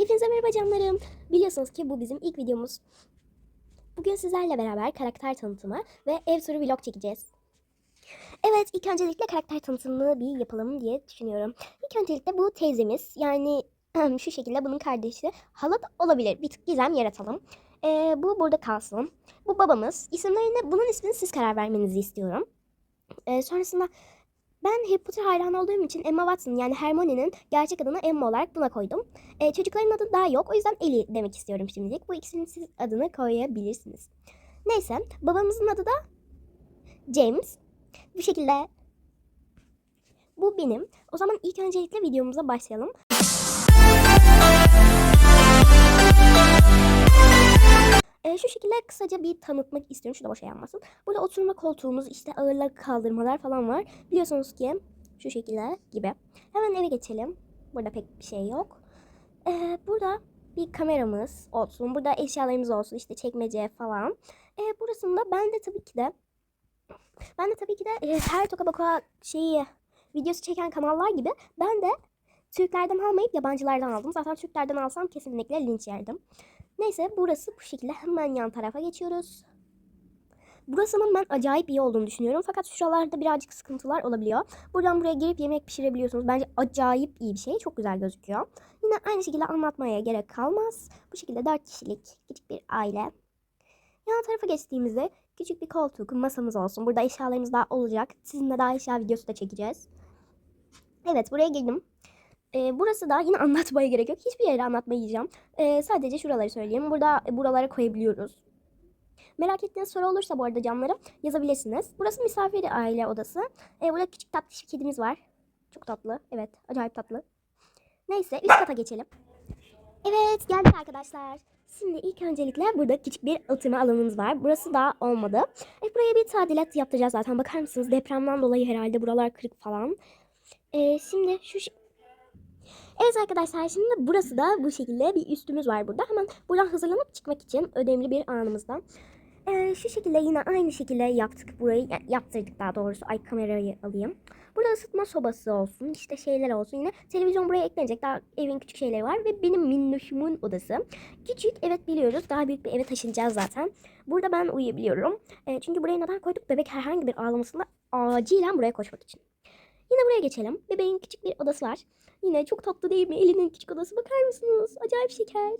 Hepinize merhaba canlarım. Biliyorsunuz ki bu bizim ilk videomuz. Bugün sizlerle beraber karakter tanıtımı ve ev turu vlog çekeceğiz. Evet ilk öncelikle karakter tanıtımını bir yapalım diye düşünüyorum. İlk öncelikle bu teyzemiz yani şu şekilde bunun kardeşi hala olabilir. Bir tık gizem yaratalım. Ee, bu burada kalsın. Bu babamız. İsimlerine bunun ismini siz karar vermenizi istiyorum. Ee, sonrasında ben Harry Potter hayranı olduğum için Emma Watson yani Hermione'nin gerçek adını Emma olarak buna koydum. Ee, çocukların adı daha yok o yüzden Ellie demek istiyorum şimdilik. Bu ikisinin siz adını koyabilirsiniz. Neyse babamızın adı da James. Bu şekilde bu benim. O zaman ilk öncelikle videomuza başlayalım. Şekilde kısaca bir tanıtmak istiyorum. Şurada boşa yanmasın. Burada oturma koltuğumuz, işte ağırlık kaldırmalar falan var. Biliyorsunuz ki şu şekilde gibi. Hemen eve geçelim. Burada pek bir şey yok. Ee, burada bir kameramız olsun. Burada eşyalarımız olsun. işte çekmece falan. Ee, burasında ben de tabii ki de ben de tabii ki de e, her Toka Boka şeyi videosu çeken kanallar gibi ben de Türklerden almayıp yabancılardan aldım. Zaten Türklerden alsam kesinlikle linç yerdim. Neyse burası bu şekilde hemen yan tarafa geçiyoruz. Burasının ben acayip iyi olduğunu düşünüyorum. Fakat şuralarda birazcık sıkıntılar olabiliyor. Buradan buraya girip yemek pişirebiliyorsunuz. Bence acayip iyi bir şey. Çok güzel gözüküyor. Yine aynı şekilde anlatmaya gerek kalmaz. Bu şekilde 4 kişilik küçük bir aile. Yan tarafa geçtiğimizde küçük bir koltuk, masamız olsun. Burada eşyalarımız daha olacak. Sizinle daha eşya videosu da çekeceğiz. Evet buraya girdim. Ee, burası da yine anlatmaya gerek yok. Hiçbir yere anlatmayacağım. Ee, sadece şuraları söyleyeyim. Burada e, buralara koyabiliyoruz. Merak ettiğiniz soru olursa bu arada canlarım yazabilirsiniz. Burası misafir aile odası. Ee, burada küçük tatlı bir kedimiz var. Çok tatlı. Evet acayip tatlı. Neyse üst kata geçelim. Evet geldik arkadaşlar. Şimdi ilk öncelikle burada küçük bir oturma alanımız var. Burası daha olmadı. E, buraya bir tadilat yaptıracağız zaten. Bakar mısınız depremden dolayı herhalde buralar kırık falan. E, şimdi şu Evet arkadaşlar şimdi burası da bu şekilde bir üstümüz var burada. Hemen buradan hazırlanıp çıkmak için önemli bir anımızda. Ee, şu şekilde yine aynı şekilde yaptık burayı. ya- yaptırdık daha doğrusu. Ay kamerayı alayım. Burada ısıtma sobası olsun. işte şeyler olsun. Yine televizyon buraya eklenecek. Daha evin küçük şeyleri var. Ve benim minnoşumun odası. Küçük evet biliyoruz. Daha büyük bir eve taşınacağız zaten. Burada ben uyuyabiliyorum. Ee, çünkü buraya neden koyduk? Bebek herhangi bir ağlamasında acilen buraya koşmak için. Yine buraya geçelim. Bebeğin küçük bir odası var. Yine çok tatlı değil mi? Elinin küçük odası. Bakar mısınız? Acayip şeker.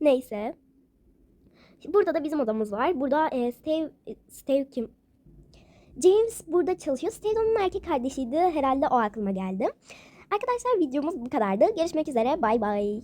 Neyse. Burada da bizim odamız var. Burada e, Steve, e, Steve kim? James burada çalışıyor. Steve onun erkek kardeşiydi. Herhalde o aklıma geldi. Arkadaşlar videomuz bu kadardı. Görüşmek üzere. Bay bay.